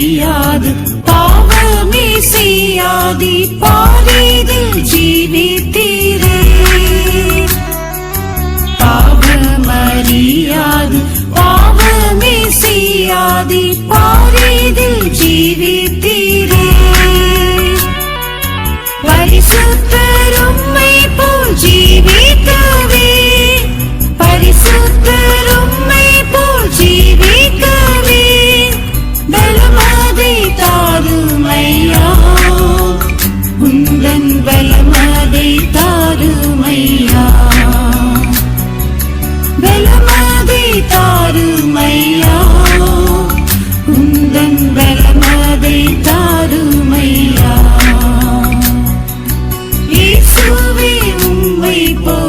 செய்யாது. பாவமே செய்யாதி பாரிதில் ஜீவித்தீரே. பாவமறியாது பாவமே செய்யாதி பாரிதில் ஜீவி உந்தன் பலமதை தாருமையா? பலமதை தாருமையா? உந்தன் பலமதை தாருமையா? இயேசுவே உம்மை போ